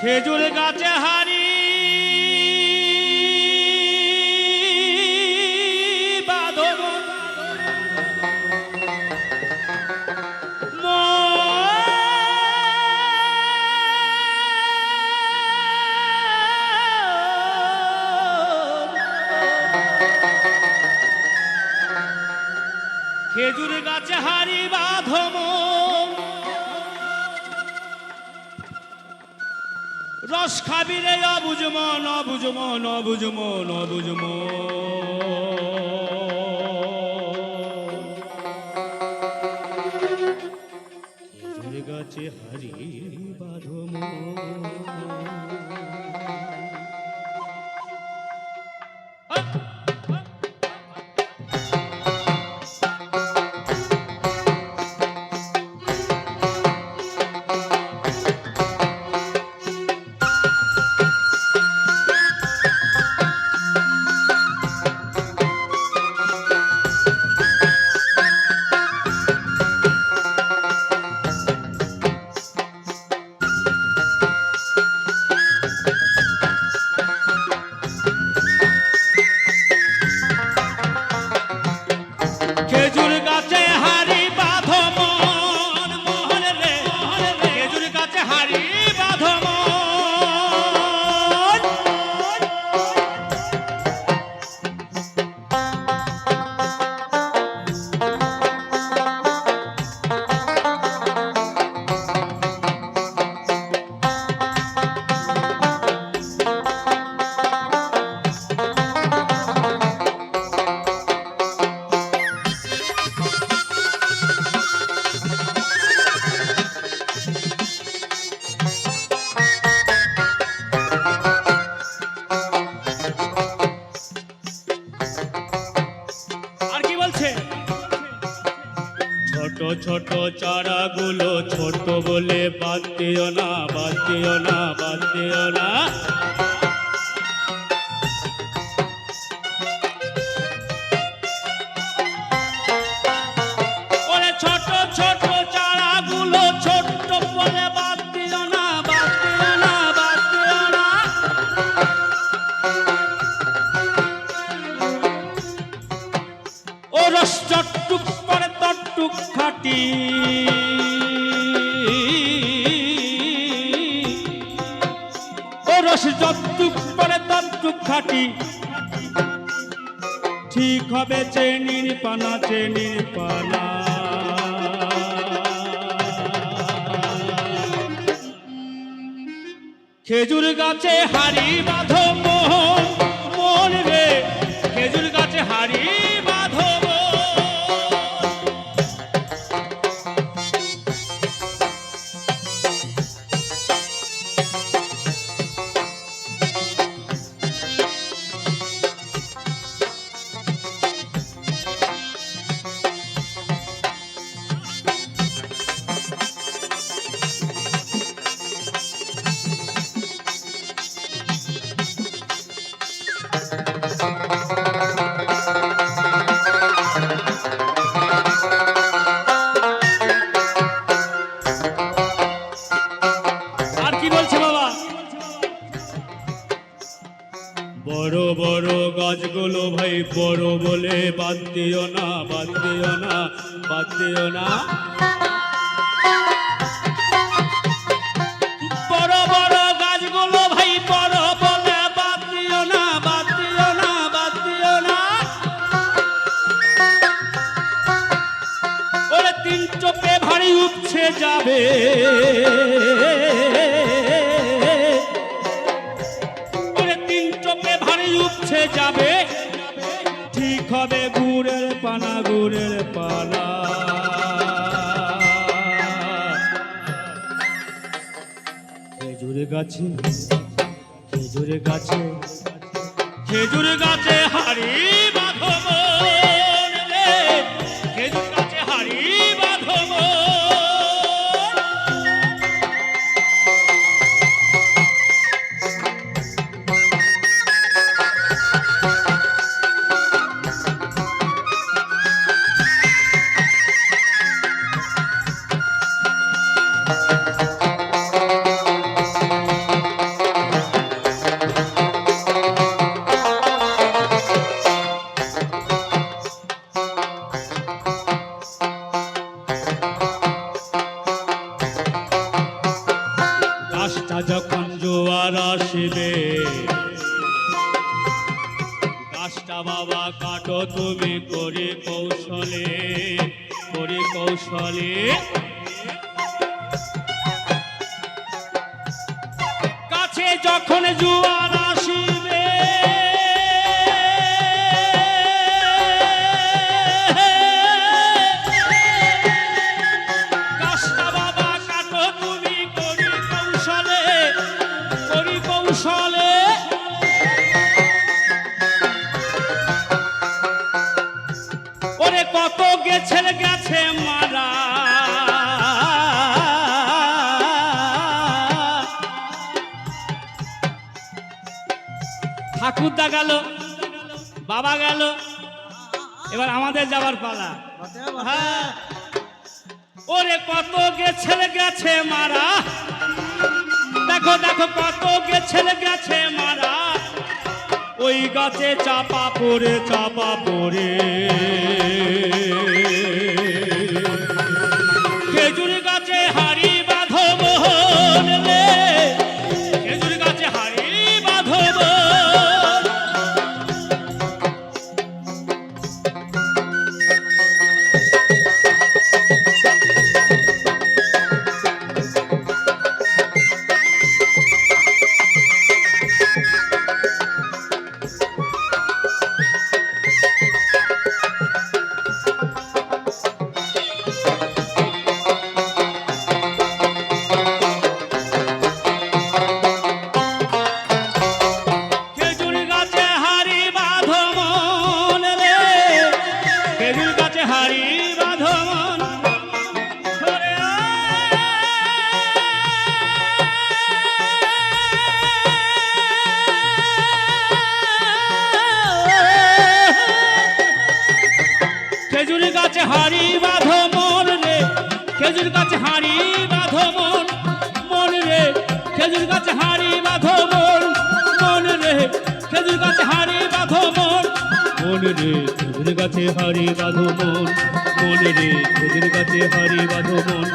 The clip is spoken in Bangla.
খেজুর গাছে হারি রস খাবি রে অবুজম নবুজম নবুজম নবুজম গাছে হারি বাঁধব চারাগুলো ছোট বলে বাদ দিও না বাদ দিও না বাদ দিও না। তট্টুক খাটি। ও রস চট্টুক পরে তট্টুক খাটি। ঠিক হবে চেনির পানা চেনির পানা। খেজুর গাছে হাড়ি বাঁধো বড় বলে বাদ দিও না, বাদ দিও না, বাদ দিও না। উপছে যাবে। তিন চোখে ভারী উপছে যাবে। হবে গুড়ের পানা গুড়ের পানা। খেজুর গাছে খেজুর গাছে খেজুর গাছে হারি মন খেজুর গাছে হাড়ি যখন জোয়ার আসবে কাজটা বাবা কাটো তুমি করে কৌশলে করে কৌশলে। ঠাকুরদা গেল, বাবা গেল, এবার আমাদের যাবার পালা। হ্যাঁ। ওরে কত গেছেন গেছে মারা। দেখো দেখো, কত গেছেন গেছে মারা। ওই গাছে চাপা পড়ে চাপা পড়ে। হাড়ি বাঁধো মন রে, খেজুর গাছে হাড়ি বাঁধো মন মন রে, খেজুর গাছে হাড়ি বাঁধো মন মন রে, খেজুর গাছে হাড়ি বাঁধো মন মন রে, খেজুর গাছে হাড়ি বাঁধো মন মন রে, খেজুর গাছে হাড়ি বাঁধো মন।